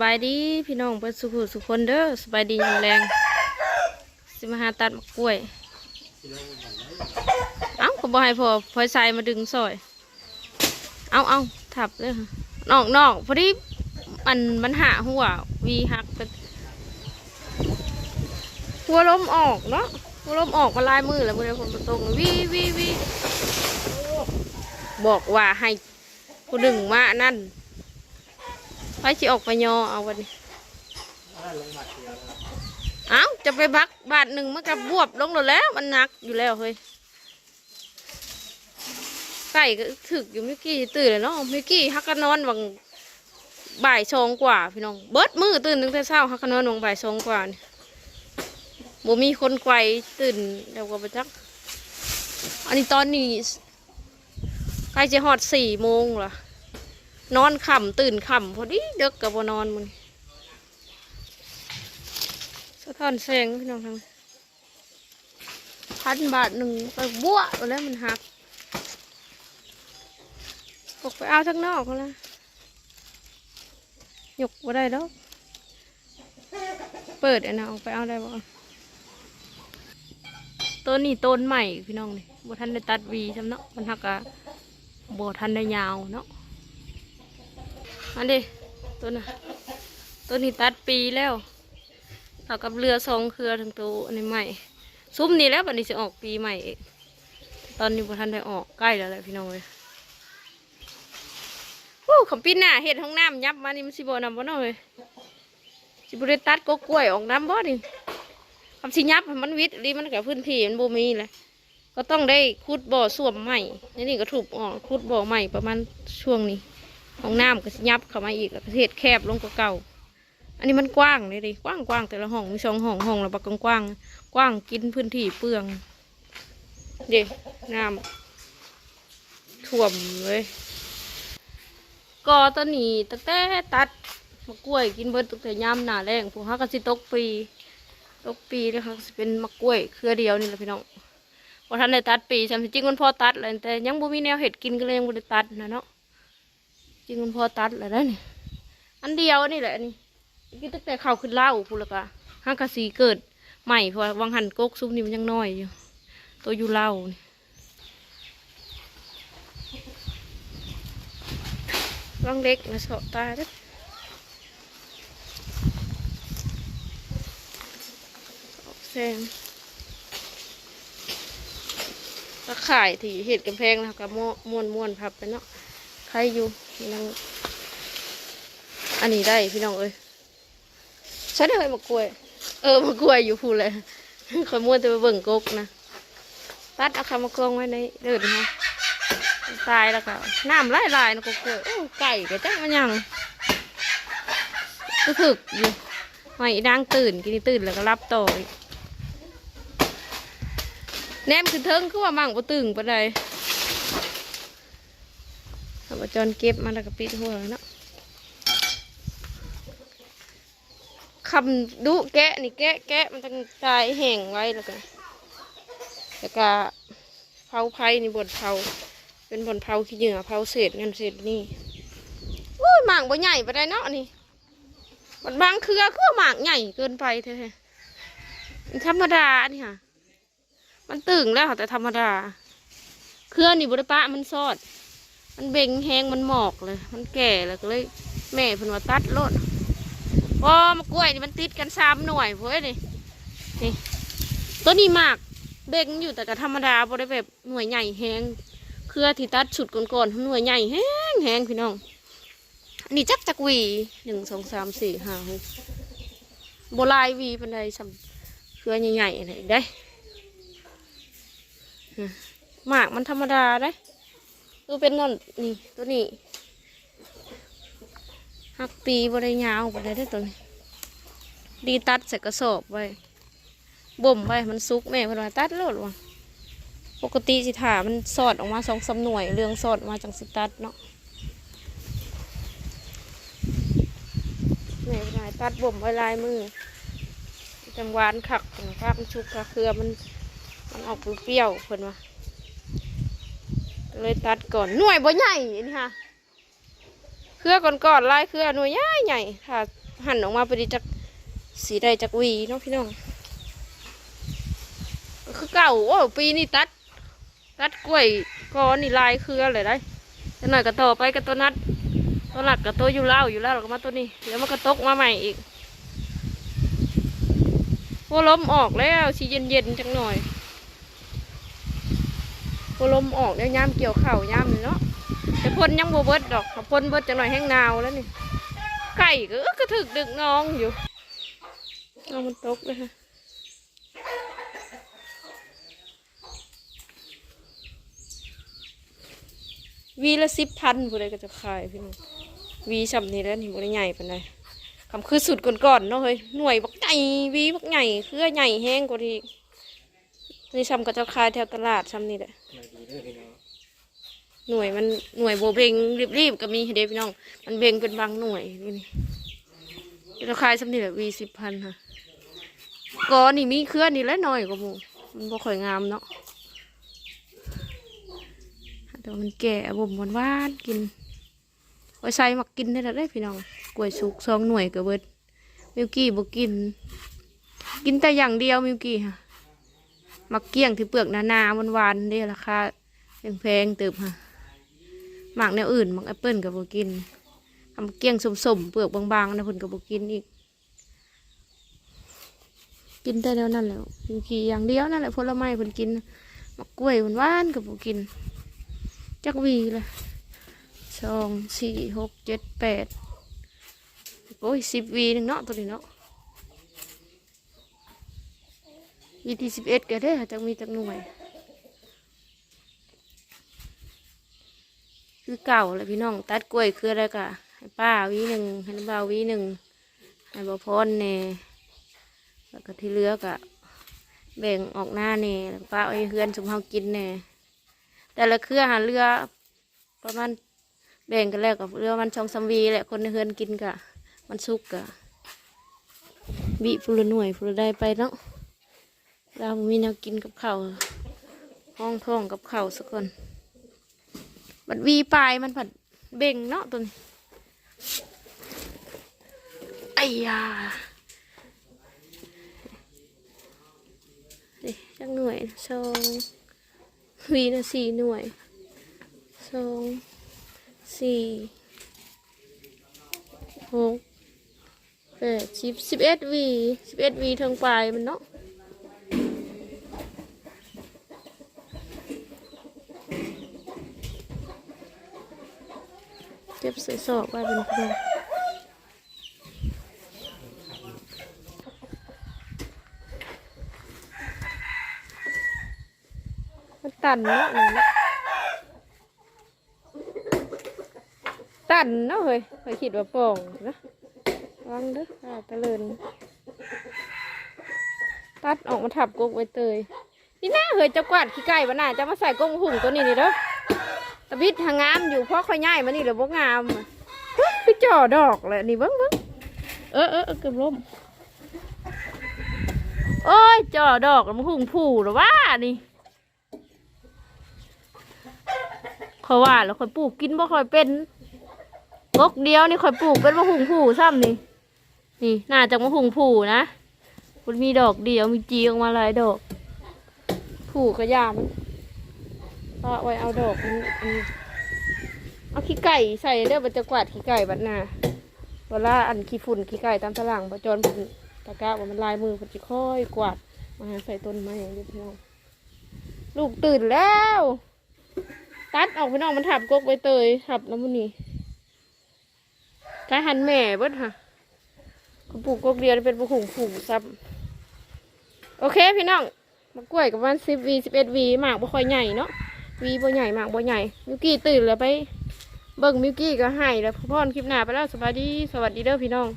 บายดีพี่น้องเพื่อนสุขุสุขคนเด้อสบายดียามแรงสิมาหาตัดมะกล้วย เอ้าก็บอให้พอพอยใส่มาดึงซอย เอาเอาถับเลยนอกนอกพอดีมันมันหาหัววีหักเป็นหัวล้มออกเนาะหัวล้มออกมาลายมือแล้วมือเลยคมตรงวีวีวีบอกว่าให้ผู้ดึงมานั่น ไปสิออกไปยอเอาวันนี้เอ้าจะไปบักบาทหนึ่งมันกับบวบลงแล้ว มันหนักอยู่แล้วเฮ้ยไก่ก็ถึกอยู่เมื่อกี้ตื่นเลยเนาะเมื่อกี้ฮักกันนอนวังบ่ายสองกว่าพี่น้องเบิดมือตื่นตั้งแต่เช้าฮักกันนอนวังบ่ายสองกว่านี่บ่มีคนไกวตื่นเดี๋ยวก็ไปจัก อันนี้ตอนนี้ใกล้จะหอดสี่โมงละ นอนขำตื่นขำพอดีเด็กกับบนอนมันสะท้อนแสงพี่น้องทางพันบาทหนึ่งไปบัวแล้วมันหักออกไปเอาทั้งนอกแล้วยกมาได้แล้วเปิดอันนะออกไปเอาได้บ่ต้นนี้ต้นใหม่พี่น้องนี่บ่ทันได้ตัดวีจำเนาะมันหักอะบ่ทันได้ยาวเนาะ อันนี้ตัวน่ะตัวนี้ตัดปีแล้วเท่ากับเรือสองเครือทั้งตัวอันนี้ใหม่ ซุ้มนี้แล้วบัดนี้จะออกปีใหม่อีกตอนนี้พอท่านได้ออกใกล้แล้วแหละพี่น้องเลยโอ้ขำปีหน้าเห็ดห้องน้ำยับมานี่มันสิบ่นำบ่น้องเลยสิบ่ได้ตัดก็กล้วยออกน้ำบ่นี่คำสิยับมันวิทย์ดีมันกับพื้นที่มันบ่มีเลยก็ต้องได้ขุดบ่อส้วมใหม่นี่นี่ก็ถูกออกขุดบ่อใหม่ประมาณช่วงนี้ ห้องน้ำก็สิยับเข้ามาอีกแล้วประเทศแคบลงกว่าเก่า อันนี้มันกว้างเลยดิกว้างกว้างแต่ละห้องมีสองห้องห้องละบักกว้างกว้างกินพื้นที่เปลืองเด็น้ำท่วมเลยก็ตอนนี้ตั้งแต่ตัดมะกล้วยกินเบิดตั้งแต่ยามหนาแรงพวกเขาก็สิตกปีตกปีเลยค่ะเป็นมะกล้วยเครือเดียวนี่แหละพี่น้องพอท่านได้ตัดปีจำจริงมันพอตัดเลยแต่ยังบ่มีแนวเห็ดกินก็เลยยังบ่ได้ตัดนะเนาะ ริงมันพอตัดแล้วนะนี่อันเดียวนี่แหละนี่กินตั้งแต่เข้าวขึ้นเล่าพูดและกะห้างกะสีเกิดใหม่พราะวังหันกกซุปนี่มันยังน้อยอยู่ตัวอยู่เล่านี่รังเล็กนะเสาะตาเด้อออกแซงตะข่ายที่เห็ดกำแพงนะครับม้วนม้วนพับไปเนาะ ใครอยู่นังอันนี้ได้พี่น้องเอ้ยฉันเคยมากล้วย เออมากล้วยอยู่พูดเลยคอยม้วนแต่ไปเบิ่งกกนะตัดเอาคำมากองไว้ในเดินฮะตายแล้วก็น้ำไหลไหลายๆนะกกล้วยโอ้ไก่ก็จังมันยังก็ถึกอยู่หอยนางตื่นกินตื่นแล้วก็รับต่ออีกแนมคือเทิงคือว่ามั่งบ่ตึงปานใด เอาจอนเก็บมาแล้วก็ปิดหัวเนาะคำดุแกะนี่แกะแกะมันต้องตายแห้งไว้แล้วก็แล้วก็เผาไผ่นี่บนเผาเป็นบนเผาขี้เหงื่อเผาเศษเงินเศษนี่โอ้ยหมากบ่ใหญ่ไปได้เนาะนี่มันบางเครือก็หมากใหญ่เกินไปแท้ๆมันธรรมดานี่ค่ะ มันตึงแล้วค่ะแต่ธรรมดา เครือนี่บุรปะมันซอด มันเบ่งแห้งมันหมอกเลย มันแก่แล้วก็เลย แม่เพิ่นว่าตัดโลดพอมากล้วยนี่มันติดกันสามหน่วยเว้ยนี่นี่ตัวนี้มากเบ่งอยู่แต่ก็ธรรมดาบ่ได้แบบหน่วยใหญ่แห้งเครือที่ตัดชุดก่อนๆหน่วยใหญ่แห้งแห้งพี่น้องอันนี่จักจักวีหนึ่งสองสามสี่ห้าหกโบลายวีเป็นไรสำเครือใหญ่ๆอะไรได้หมากมันธรรมดาได้ ตัวเป็นนั่นนี่ตัวนี้หักปีบริยาวไปได้ได้ตัวนี้ ดีตัดใส่กระสอบไว้บ่มไว้มันซุกแม่เพิ่นว่าตัดโลดว่ะปกติสิถามันสอดออกมาสองสามหน่วย เรื่องสอดมาจังสิตัดเนาะแม่เพิ่นว่าตัดบ่มไว้ลายมือจังหวานขักนะครับมันชุกค่ะเครือมันมันออกเปรี้ยวเพิ่นว่า เลยตัดก่อนหน่วยบ่ใหญ่นี่ค่ะเครือก่อนๆลายเครือหน่วยใหญ่ใหญ่ถ้าหั่นออกมาพอดีจักสีไดจักวีเนาะพี่น้องคือเก่าโอ้ปีนี้ตัด ตัดกล้วยก้อนนี่ลายเครือเลยได้จะหน่อยก็ต่อไปกับตัวนัดตัวหลักกับตัวอยู่เล่าวอยู่แล้วเราก็มาตัวนี้เดี๋ยวมันก็ตกมาใหม่อีกพวลมออกแล้วชีเย็นๆจังหน่อย ลมออกแล้วย่ามเกี่ยวเข่าวย่ามเนาะแต่พ่นยังโบเบิดดอกถ้าพ่นเบิดจังหน่อยแห้งนาวแล้วนี่ไก่ก็กระถึกดึกน้องอยู่เอามันตกเลยค่ะวีละสิบพันผู้ใดก็จะขายพี่น้องวีชำนี่แล้วนี่บริใหญ่ปานใดคำคือสุดก่อนๆเนาะเฮ้ยหน่วยบักใหญ่วีบักใหญ่เครือใหญ่แห้งกว่าที่ นี่ชำก็จะขายแถวตลาดชำนี่แหละมาดีเด้อพี่น้องหน่วยมันหน่วยโบเบงรีบๆก็มีเด้พี่น้อง มันเบงเป็นบางหน่วยนี่นี่ราคายชำนี่แหละวีสิบพันค่ะกอนี่มีเครือนี่แหละน้อยกว่าหมูมันบ่ค่อยงามเนาะแต่ว่ามันแก่บ่มหวานๆกินไว้ใส่มักกินได้แล้วได้พี่น้องกล้วยสุกสองหน่วยก็เบิดมิวกี้บ่กิน กินแต่อย่างเดียวมิวกี้ค่ะ มักเกี้ยงที่เปลือกหนาๆหวานๆเด้ราคาแพงๆเติบค่ะหมากแนวอื่นหมากแอปเปิลก็บ่กินทำเกี้ยงสมๆเปลือกบางๆนะเพิ่นก็บ่กินอีก กินแต่แนวนั้นแหล้วมิวกี้อย่างเดียวนั่นแหละผลไม้เพิ่นกินมักกล้วยหวานๆก็บ่กิน จักวีเลยสองสี่หกเจ็ดแปดโอ้ยสิบวีหนึ่งเนาะตัวนี้เนาะ วีที่สิบเอ็ดก็ได้จักมีจักหน่วย คือเก่าเลยพี่น้อง ตัดกล้วยคืออะไรกะให้ป้าวีหนึ่งให้น้าบ่าววีหนึ่งให้บ่พรเน่แล้วก็ที่เหลือกะแบ่งออกหน้าเน่แล้วป้าเอาให้เฮือนสมเฮากินเน่แต่ละเครือหาเรือประมาณแบ่งกันแล้วกับเรือมันชองสมวีแหละคนในเฮือนกินกะ มันสุกกะบีฟูลหน่วยฟูลได้ไปเนาะ เรามีแนวกินกับเข้าห้องท้องกับเข้าสักคน บัดวีปลายมันผัดเบ่งเนาะตัวนี้ไอ้ยาเด็จักหน่วยสองวีนะสี่หน่วยสองสี่หกแปดสิบสิบเอ็ดวีสิบเอ็ดวีทางปลายมันเนาะเก็บ ใส่ซอกไว้เป็นพอมันตันเนาะตันเนาะเฮ้ยเคยคิดว่าป่องนะวางเด้ออ่าตะเลินตัดออกมาทับกกไว้เตยนี่น่าเฮ้ยจะกวาดขี้ไก่บ้าน่าจะมาใส่กงหุ่งตัวนี้นี่เด้อ ตะบิดหางามอยู่เพราะค่อยง่ายมานี่เหลือบ่งามอะเฮ้ยคือจ่อดอกเลยนี่เบิ้งเบิ้งเออเออเออเกือบล้มโอ้ยจ่อดอกแล้วมันหุ่งผูหรือว่านี่เขาว่าแล้วค่อยปลูกกินบ่ค่อยเป็นกกเดียวนี่ข่อยปลูกเป็นมะหุงผู้ซ้ำนี่นี่น่าจะมะหุงผู้นะมันมีดอกเดียวมีจีออกมาหลายดอกผู้กระยามัน ก็ไว้เอาดอกมันอันนี้เอาขี้ไก่ใส่เด้อมันจะกวาดขี้ไก่บัดหน้าเวลาอันขี้ฝุ่นขี้ไก่ตามตารางประจนตะกร้าว่ามันลายมือมันจะค่อยกวาดมาใส่ต้นไม้อย่างเดียวพี่น้องลูกตื่นแล้ว ตัดออกพี่น้องมันถับกกใบเตยถับแล้วมันนี่ใช้หันแม่เบิดค่ะกปลูกกกเดียวเป็นปลูกหุงผูซับโอเคพี่น้องมากล้วยกับวันสิบวีสิบเอ็ดวีหมากบ่ค่อยใหญ่เนาะ วีบ่ใหญ่หมากบ่ใหญ่มิวกี้ตื่นแล้วไป เบิ่งมิวกี้ก็ให้แล้วพ่อพรคลิปหน้าไปแล้วสวัสดี สวัสดีเด้อพี่น้อง